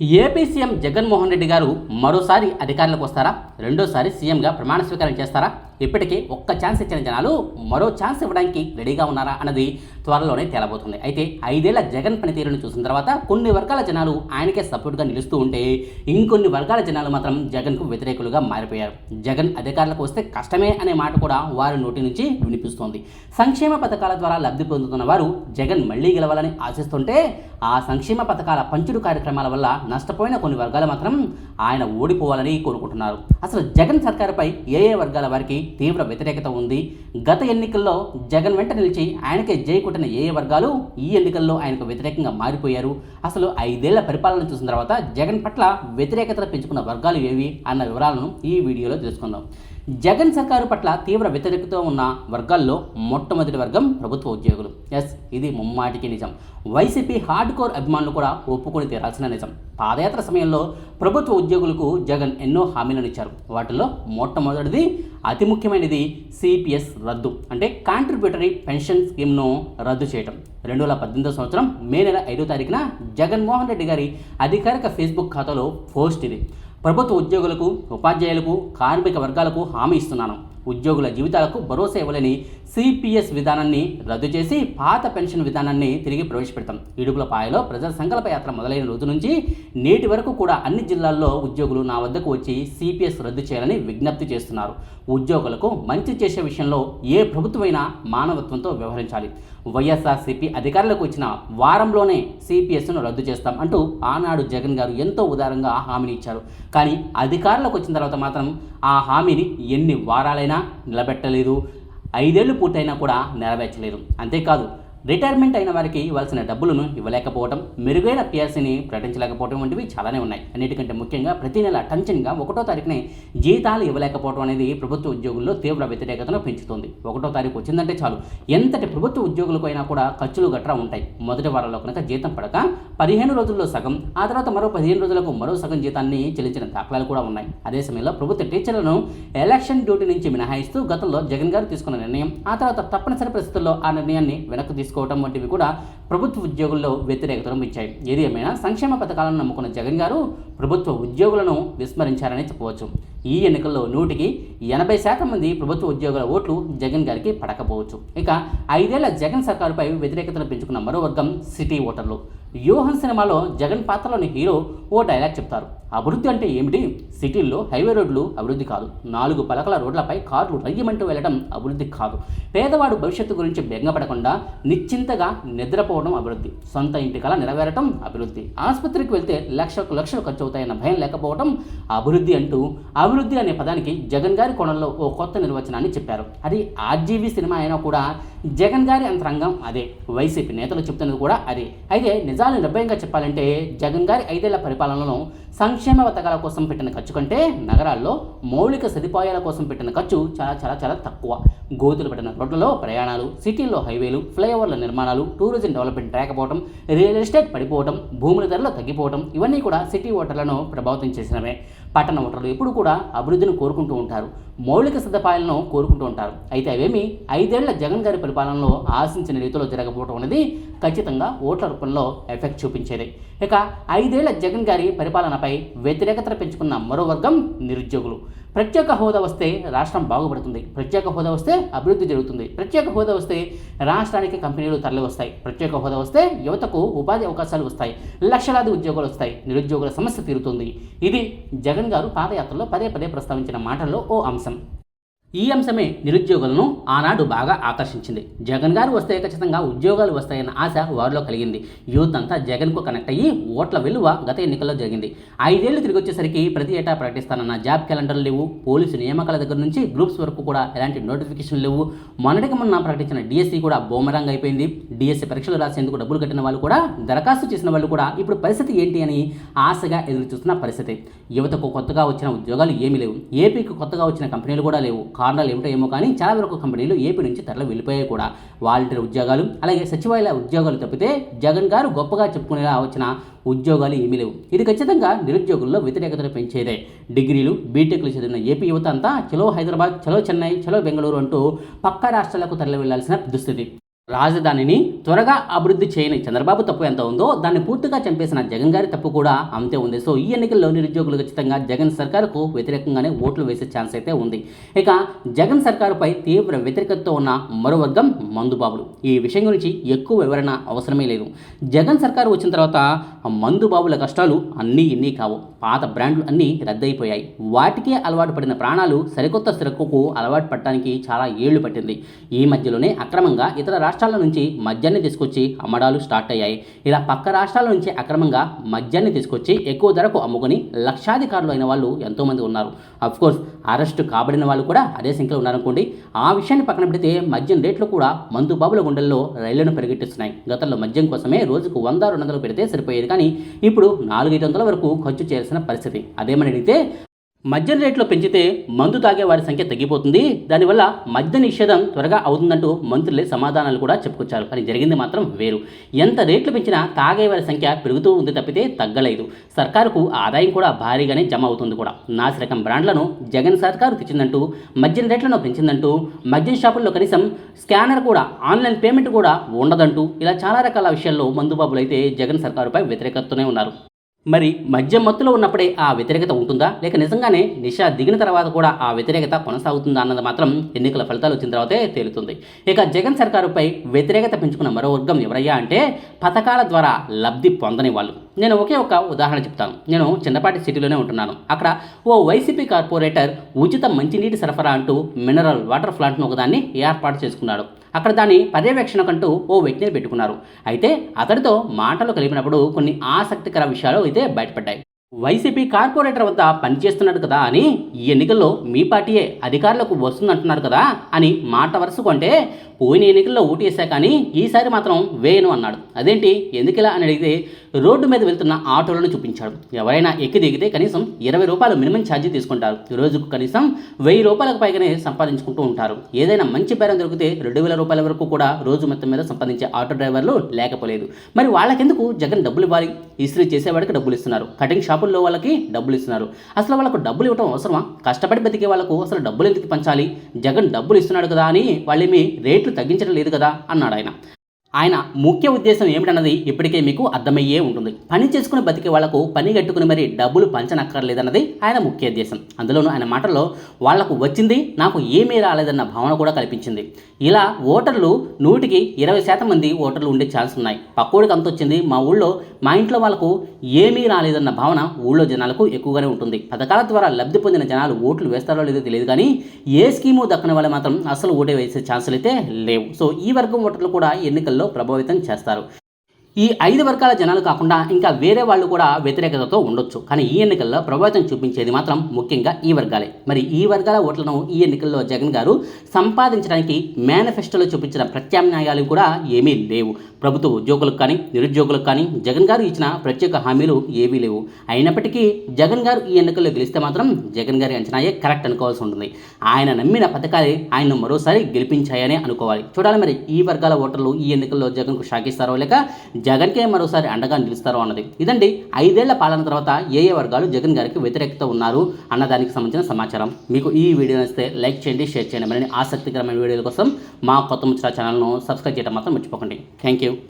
AP CM Jaganmohan Reddy గారు మరోసారి అధికారంలోకి వస్తారా? రెండోసారి సీఎంగా ప్రమాణ స్వీకారం చేస్తారా? ఇప్పటికే ఒక్క ఛాన్స్ ఇచ్చిన జనాలు మరో ఛాన్స్ ఇవ్వడానికి రెడీగా ఉన్నారా అన్నది త్వరలోనే తేలబోతుంది. అయితే ఐదేళ్ళ జగన్ పనితీరును చూసిన తర్వాత కొన్ని వర్గాల జనాలు ఆయనకే సపోర్ట్గా నిలుస్తూ ఉంటే ఇంకొన్ని వర్గాల జనాలు మాత్రం జగన్కు వ్యతిరేకులుగా మారిపోయారు. జగన్ అధికారులకు వస్తే కష్టమే అనే మాట కూడా వారి నోటి నుంచి వినిపిస్తోంది. సంక్షేమ పథకాల ద్వారా లబ్ధి పొందుతున్న వారు జగన్ మళ్ళీ గెలవాలని ఆశిస్తుంటే ఆ సంక్షేమ పథకాల పంచుడు కార్యక్రమాల వల్ల నష్టపోయిన కొన్ని వర్గాలు మాత్రం ఆయన ఓడిపోవాలని కోరుకుంటున్నారు. అసలు జగన్ సర్కారుపై ఏ ఏ వర్గాల వారికి తీవ్ర వ్యతిరేకత ఉంది. గత ఎన్నికల్లో జగన్ వెంట నిలిచి ఆయనకే జై కొట్టిన ఏ ఏ వర్గాలు ఈ ఎన్నికల్లో ఆయనకు వ్యతిరేకంగా మారిపోయారు. అసలు ఐదేళ్ళ పరిపాలన చూసిన తర్వాత జగన్ పట్ల వ్యతిరేకతను పెంచుకున్న వర్గాలు ఏవి అన్న వివరాలను ఈ వీడియోలో తెలుసుకుందాం. జగన్ సర్కారు పట్ల తీవ్ర వ్యతిరేకతో ఉన్న వర్గాల్లో మొట్టమొదటి వర్గం ప్రభుత్వ ఉద్యోగులు. ఎస్ ఇది ముమ్మాటికి నిజం. వైసీపీ హార్డ్ కోర్ అభిమానులు కూడా ఒప్పుకొని తీరాల్సిన నిజం. పాదయాత్ర సమయంలో ప్రభుత్వ ఉద్యోగులకు జగన్ ఎన్నో హామీలను ఇచ్చారు. వాటిలో మొట్టమొదటిది అతి ముఖ్యమైనది సిపిఎస్ రద్దు అంటే కాంట్రిబ్యూటరీ పెన్షన్ స్కీమ్ను రద్దు చేయటం. రెండు వేల పద్దెనిమిదో సంవత్సరం మే నెల ఐదో తారీఖున జగన్మోహన్ రెడ్డి గారి అధికారిక ఫేస్బుక్ ఖాతాలో పోస్ట్ ఇది. ప్రభుత్వ ఉద్యోగులకు ఉపాధ్యాయులకు కార్మిక వర్గాలకు హామీ ఇస్తున్నాను. ఉద్యోగుల జీవితాలకు భరోసా ఇవ్వలేని సిపిఎస్ విధానాన్ని రద్దు చేసి పాత పెన్షన్ విధానాన్ని తిరిగి ప్రవేశపెడతాం. ఇడుగుల పాయలో ప్రజల సంకల్ప యాత్ర మొదలైన రోజు నుంచి నేటి వరకు కూడా అన్ని జిల్లాల్లో ఉద్యోగులు నా వద్దకు వచ్చి సిపిఎస్ రద్దు చేయాలని విజ్ఞప్తి చేస్తున్నారు. ఉద్యోగులకు మంచి చేసే విషయంలో ఏ ప్రభుత్వమైనా మానవత్వంతో వ్యవహరించాలి. వైఎస్ఆర్సీపీ అధికారులకు వచ్చిన వారంలోనే సిపిఎస్ను రద్దు చేస్తాం అంటూ ఆనాడు జగన్ గారు ఎంతో ఉదారంగా హామీని ఇచ్చారు. కానీ అధికారులకు వచ్చిన తర్వాత మాత్రం ఆ హామీని ఎన్ని వారాలైనా నిలబెట్టలేదు. ఐదేళ్ళు పూర్తయినా కూడా నెరవేర్చలేదు. అంతేకాదు రిటైర్మెంట్ అయిన వారికి ఇవ్వాల్సిన డబ్బులను ఇవ్వలేకపోవడం మెరుగైన పిఆర్సీని ప్రకటించలేకపోవడం వంటివి చాలానే ఉన్నాయి. అన్నిటికంటే ముఖ్యంగా ప్రతి నెల టంచన్గా ఒకటో తారీఖునే జీతాలు ఇవ్వలేకపోవడం అనేది ప్రభుత్వ ఉద్యోగుల్లో తీవ్ర వ్యతిరేకతను పెంచుతుంది. ఒకటో తారీఖు వచ్చిందంటే చాలు. ఎంతటి ప్రభుత్వ ఉద్యోగులకు అయినా కూడా ఖర్చులు గట్రా ఉంటాయి. మొదటి వారంలో కనుక జీతం పడక పదిహేను రోజుల్లో సగం ఆ తర్వాత మరో పదిహేను రోజులకు మరో సగం జీతాన్ని చెల్లించిన దాఖలాలు కూడా ఉన్నాయి. అదే సమయంలో ప్రభుత్వ టీచర్లను ఎలక్షన్ డ్యూటీ నుంచి మినహాయిస్తూ గతంలో జగన్ గారు తీసుకున్న నిర్ణయం ఆ తర్వాత తప్పనిసరి పరిస్థితుల్లో ఆ నిర్ణయాన్ని వెనక్కి తీసుకోవడం వంటివి కూడా ప్రభుత్వ ఉద్యోగుల్లో వ్యతిరేకతను ఇచ్చాయి ఏది ఏమైనా సంక్షేమ పథకాలను నమ్ముకున్న జగన్ గారు ప్రభుత్వ ఉద్యోగులను విస్మరించారని చెప్పవచ్చు. ఈ ఎన్నికల్లో నూటికి ఎనభై శాతం మంది ప్రభుత్వ ఉద్యోగుల ఓట్లు జగన్ గారికి పడకపోవచ్చు. ఇక ఐదేళ్ళ జగన్ సర్కారుపై వ్యతిరేకతను పెంచుకున్న మరో వర్గం సిటీ ఓటర్లు. యోహన్ సినిమాలో జగన్ పాత్రలోని హీరో ఓ డైలాగ్ చెప్తారు. అభివృద్ధి అంటే ఏమిటి? సిటీల్లో హైవే రోడ్లు అభివృద్ధి కాదు. నాలుగు పలకల రోడ్లపై కార్లు రయ్యమంటూ వెళ్ళడం అభివృద్ధి కాదు. పేదవాడు భవిష్యత్తు గురించి బెంగపడకుండా నిశ్చింతగా నిద్రపోవడం అభివృద్ధి. సొంత ఇంటి కళ నెరవేరటం అభివృద్ధి. ఆసుపత్రికి వెళ్తే లక్షకు లక్షలు ఖర్చు అవుతాయన్న భయం లేకపోవడం అభివృద్ధి అంటూ అభివృద్ధి అనే పదానికి జగన్ గారి కోణంలో ఓ కొత్త నిర్వచనాన్ని చెప్పారు. అది ఆర్జీవీ సినిమా అయినా కూడా జగన్ గారి అంతరంగం అదే. వైసీపీ నేతలు చెప్తున్నది కూడా అదే. అయితే నిజాలు నిర్భయంగా చెప్పాలంటే జగన్ గారి ఐదేళ్ళ పరిపాలనలో సంక్షేమ పథకాల కోసం పెట్టిన ఖర్చు కంటే నగరాల్లో మౌలిక సదుపాయాల కోసం పెట్టిన ఖర్చు చాలా చాలా చాలా తక్కువ. గోతులు పెట్టిన రోడ్లలో ప్రయాణాలు సిటీల్లో హైవేలు ఫ్లైఓవర్ల నిర్మాణాలు టూరిజం డెవలప్మెంట్ రాకపోవడం రియల్ ఎస్టేట్ పడిపోవడం భూముల ధరలు తగ్గిపోవడం ఇవన్నీ కూడా సిటీ ఓటర్లను ప్రభావితం చేసినవే. పట్టణ ఓటర్లు ఎప్పుడు కూడా అభివృద్ధిని కోరుకుంటూ ఉంటారు. మౌలిక సదుపాయాలను కోరుకుంటూ ఉంటారు. అయితే అవేమి ఐదేళ్ళ జగన్ గారి పరిపాలనలో ఆశించిన రీతిలో జరగకపోవడం అనేది ఖచ్చితంగా ఓట్ల రూపంలో ఎఫెక్ట్ చూపించేది. ఇక ఐదేళ్ళ జగన్ గారి పరిపాలనపై వ్యతిరేకత పెంచుకున్న మరో వర్గం నిరుద్యోగులు. ప్రత్యేక హోదా వస్తే రాష్ట్రం బాగుపడుతుంది. ప్రత్యేక హోదా వస్తే అభివృద్ధి జరుగుతుంది. ప్రత్యేక హోదా వస్తే రాష్ట్రానికి కంపెనీలు తరలి వస్తాయి ప్రత్యేక హోదా వస్తే యువతకు ఉపాధి అవకాశాలు వస్తాయి. లక్షలాది ఉద్యోగాలు వస్తాయి. నిరుద్యోగుల సమస్య తీరుతుంది. ఇది జగన్ గారు పాదయాత్రలో పదే పదే ప్రస్తావించిన మాటల్లో ఓ అంశం. ఈ అంశమే నిరుద్యోగులను ఆనాడు బాగా ఆకర్షించింది. జగన్ గారు వస్తే ఖచ్చితంగా ఉద్యోగాలు వస్తాయన్న ఆశ వారిలో కలిగింది. యూత్ అంతా జగన్కు కనెక్ట్ అయ్యి ఓట్ల విలువ గత ఎన్నికల్లో జరిగింది. ఐదేళ్ళు తిరిగి వచ్చేసరికి ప్రతి ఏటా ప్రకటిస్తానన్న జాబ్ క్యాలెండర్లు లేవు. పోలీసు నియామకాల దగ్గర నుంచి గ్రూప్స్ వరకు కూడా ఎలాంటి నోటిఫికేషన్ లేవు. మొన్నటికి మొన్న ప్రకటించిన డిఎస్సి కూడా బోమరంగ్ అయిపోయింది. డిఎస్సి పరీక్షలు రాసేందుకు డబ్బులు కట్టిన వాళ్ళు కూడా దరఖాస్తు చేసిన వాళ్ళు కూడా ఇప్పుడు పరిస్థితి ఏంటి అని ఆశగా ఎదురు చూస్తున్న పరిస్థితి. యువతకు కొత్తగా వచ్చిన ఉద్యోగాలు ఏమీ లేవు. ఏపీకి కొత్తగా వచ్చిన కంపెనీలు కూడా లేవు. కారణాలు ఏమిటో ఏమో కానీ చాలా వరకు కంపెనీలు ఏపీ నుంచి తరలి వెళ్ళిపోయాయి కూడా. వాలంటీర్ ఉద్యోగాలు అలాగే సచివాలయ ఉద్యోగాలు తప్పితే జగన్ గారు గొప్పగా చెప్పుకునేలా వచ్చిన ఉద్యోగాలు ఏమీ లేవు. ఇది ఖచ్చితంగా నిరుద్యోగుల్లో వ్యతిరేకతను పెంచేదే. డిగ్రీలు బీటెక్లు చదివిన ఏపీ యువత అంతా చలో హైదరాబాద్ చలో చెన్నై చలో బెంగళూరు అంటూ పక్క రాష్ట్రాలకు తరలి వెళ్ళాల్సిన దుస్థితి. రాజధానిని త్వరగా అభివృద్ధి చేయని చంద్రబాబు తప్పు ఎంత ఉందో దాన్ని పూర్తిగా చంపేసిన జగన్ గారి తప్పు కూడా అంతే ఉంది. సో ఈ ఎన్నికల్లో నిరుద్యోగులు ఖచ్చితంగా జగన్ సర్కారుకు వ్యతిరేకంగానే ఓట్లు వేసే ఛాన్స్ అయితే ఉంది. ఇక జగన్ సర్కారుపై తీవ్ర వ్యతిరేకతతో ఉన్న మరో వర్గం మందుబాబులు. ఈ విషయం గురించి ఎక్కువ వివరణ అవసరమే లేదు. జగన్ సర్కారు వచ్చిన తర్వాత మందుబాబుల కష్టాలు అన్నీ ఇన్నీ కావు. పాత బ్రాండ్లు అన్నీ రద్దయిపోయాయి. వాటికే అలవాటు పడిన ప్రాణాలు సరికొత్త సిరక్కుకు అలవాటు పడటానికి చాలా ఏళ్ళు పట్టింది. ఈ మధ్యలోనే అక్రమంగా ఇతర రాష్ట్రాల నుంచి మద్యాన్ని తీసుకొచ్చి అమ్మడాలు స్టార్ట్ అయ్యాయి. ఇలా పక్క రాష్ట్రాల నుంచి అక్రమంగా మద్యాన్ని తీసుకొచ్చి ఎక్కువ ధరకు అమ్ముకొని లక్షాధికారులు అయిన వాళ్ళు ఎంతోమంది ఉన్నారు. కోర్స్ అరెస్టు కాబడిన వాళ్ళు కూడా అదే సంఖ్యలో ఉన్నారనుకోండి. ఆ విషయాన్ని పక్కన పెడితే మద్యం రేట్లు కూడా మందు బాబుల గుండెల్లో రైళ్ళను పరిగెట్టిస్తున్నాయి. గతంలో మద్యం కోసమే రోజుకు వంద రెండు వందలు పెడితే సరిపోయేది. కానీ ఇప్పుడు నాలుగైదు వందల వరకు ఖర్చు చేయాల్సిన పరిస్థితి. అదేమని అడిగితే మద్యం రేట్లు పెంచితే మందు తాగే వారి సంఖ్య తగ్గిపోతుంది. దానివల్ల మద్య నిషేధం త్వరగా అవుతుందంటూ మంత్రులే సమాధానాలు కూడా చెప్పుకొచ్చారు. కానీ జరిగింది మాత్రం వేరు. ఎంత రేట్లు పెంచినా తాగే వారి సంఖ్య పెరుగుతూ ఉంది తప్పితే తగ్గలేదు. సర్కారుకు ఆదాయం కూడా భారీగానే జమ అవుతుంది కూడా. నాసిరకం బ్రాండ్లను జగన్ సర్కారు తెచ్చిందంటూ మద్యం రేట్లను పెంచిందంటూ మద్యం షాపుల్లో కనీసం స్కానర్ కూడా ఆన్లైన్ పేమెంట్ కూడా ఉండదంటూ ఇలా చాలా రకాల విషయాల్లో మందుబాబులు అయితే జగన్ సర్కారుపై వ్యతిరేకతతోనే ఉన్నారు. మరి మద్యం మత్తులో ఉన్నప్పుడే ఆ వ్యతిరేకత ఉంటుందా? లేక నిజంగానే నిష దిగిన తర్వాత కూడా ఆ వ్యతిరేకత కొనసాగుతుందా అన్నది మాత్రం ఎన్నికల ఫలితాలు వచ్చిన తర్వాతే తేలుతుంది. ఇక జగన్ సర్కారుపై వ్యతిరేకత పెంచుకున్న మరో వర్గం ఎవరయ్యా అంటే పథకాల ద్వారా లబ్ధి పొందని వాళ్ళు. నేను ఒకే ఒక ఉదాహరణ చెప్తాను. నేను చిన్నపాటి సిటీలోనే ఉంటున్నాను. అక్కడ ఓ వైసీపీ కార్పొరేటర్ ఉచిత మంచినీటి సరఫరా అంటూ మినరల్ వాటర్ ప్లాంట్ను ఒకదాన్ని ఏర్పాటు చేసుకున్నాడు. అక్కడ దాని పర్యవేక్షణకంటూ ఓ వ్యక్తిని పెట్టుకున్నారు. అయితే అతడితో మాటలు కలిపినప్పుడు కొన్ని ఆసక్తికర విషయాలు అయితే బయటపడ్డాయి. వైసీపీ కార్పొరేటర్ వద్ద పనిచేస్తున్నాడు కదా అని ఈ ఎన్నికల్లో మీ పార్టీయే అధికారులకు వస్తుందంటున్నారు కదా అని మాట వరుసకుంటే పోయిన ఎన్నికల్లో ఓటేసా కానీ ఈసారి మాత్రం వేయను అన్నాడు. అదేంటి? ఎందుకిలా అని అడిగితే రోడ్డు మీద వెళ్తున్న ఆటోలను చూపించాడు. ఎవరైనా ఎక్కి దిగితే కనీసం ఇరవై రూపాయలు మినిమం ఛార్జీ తీసుకుంటారు. రోజుకు కనీసం వెయ్యి రూపాయలకు పైగానే సంపాదించుకుంటూ ఉంటారు. ఏదైనా మంచి బేరం దొరికితే రెండు వేల రూపాయల వరకు కూడా రోజు మొత్తం మీద సంపాదించే ఆటో డ్రైవర్లు లేకపోలేదు. మరి వాళ్ళకెందుకు జగన్ డబ్బులు ఇవ్వాలి? ఇస్త్రీ చేసేవాడికి డబ్బులు ఇస్తున్నారు. కటింగ్ షాపుల్లో వాళ్ళకి డబ్బులు ఇస్తున్నారు. అసలు వాళ్ళకు డబ్బులు ఇవ్వడం అవసరమా? కష్టపడి బతికే వాళ్ళకు అసలు డబ్బులు ఎందుకు పంచాలి? జగన్ డబ్బులు ఇస్తున్నాడు కదా అని వాళ్ళేమి రేట్లు తగ్గించడం లేదు కదా అన్నాడు ఆయన ఆయన ముఖ్య ఉద్దేశం ఏమిటన్నది ఇప్పటికే మీకు అర్థమయ్యే ఉంటుంది. పని చేసుకుని బతికే వాళ్ళకు పని కట్టుకుని మరి డబ్బులు పంచనక్కర్లేదన్నది ఆయన ముఖ్య ఉద్దేశం. అందులోనూ ఆయన మాటల్లో వాళ్ళకు వచ్చింది నాకు ఏమీ రాలేదన్న భావన కూడా కల్పించింది. ఇలా ఓటర్లు నూటికి ఇరవై శాతం మంది ఓటర్లు ఉండే ఛాన్స్ ఉన్నాయి. పక్కోడికి అంత వచ్చింది మా ఊళ్ళో మా ఇంట్లో వాళ్ళకు ఏమీ రాలేదన్న భావన ఊళ్ళో జనాలకు ఎక్కువగానే ఉంటుంది. పథకాల ద్వారా లబ్ధి పొందిన జనాలు ఓట్లు వేస్తారో లేదో తెలియదు కానీ ఏ స్కీము దక్కని వాళ్ళు మాత్రం అసలు ఓటే వేసే ఛాన్సులు అయితే లేవు. సో ఈ వర్గం ఓటర్లు కూడా ఎన్నికల్లో ప్రభావితం చేస్తారు. ఈ ఐదు వర్గాల జనాలు కాకుండా ఇంకా వేరే వాళ్ళు కూడా వ్యతిరేకతతో ఉండొచ్చు. కానీ ఈ ఎన్నికల్లో ప్రభావితం చూపించేది మాత్రం ముఖ్యంగా ఈ వర్గాలే. మరి ఈ వర్గాల ఓట్లను ఈ ఎన్నికల్లో జగన్ గారు సంపాదించడానికి మేనిఫెస్టోలో చూపించిన ప్రత్యామ్నాయాలు కూడా ఏమీ లేవు. ప్రభుత్వ ఉద్యోగులకు కానీ నిరుద్యోగులకు కానీ జగన్ గారు ఇచ్చిన ప్రత్యేక హామీలు ఏవీ లేవు. అయినప్పటికీ జగన్ గారు ఈ ఎన్నికల్లో గెలిస్తే మాత్రం జగన్ గారి అంచనాయే కరెక్ట్ అనుకోవాల్సి ఉంటుంది. ఆయన నమ్మిన పథకాలే ఆయన్ను మరోసారి గెలిపించాయనే అనుకోవాలి. చూడాలి మరి ఈ వర్గాల ఓటర్లు ఈ ఎన్నికల్లో జగన్కు షాకిస్తారో లేక జగన్కే మరోసారి అండగా నిలుస్తారో అన్నది. ఇదండి ఐదేళ్ళ పాలన తర్వాత ఏ ఏ వర్గాలు జగన్ గారికి వ్యతిరేకత ఉన్నారు అన్న దానికి సంబంధించిన సమాచారం. మీకు ఈ వీడియో నచ్చితే లైక్ చేయండి షేర్ చేయండి. మరిన్ని ఆసక్తికరమైన వీడియోల కోసం మా కొత్త ముచ్చట ఛానల్ను సబ్స్క్రైబ్ చేయడం మాత్రం మర్చిపోకండి. Thank you.